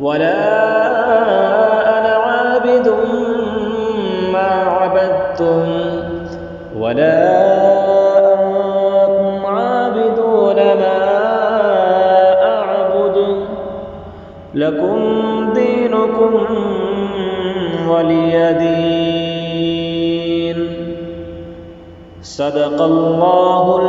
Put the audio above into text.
ولا أنا عابد ما عبدتم ولا أنتم عابدون ما أعبد لكم دينكم ولي دين صدق الله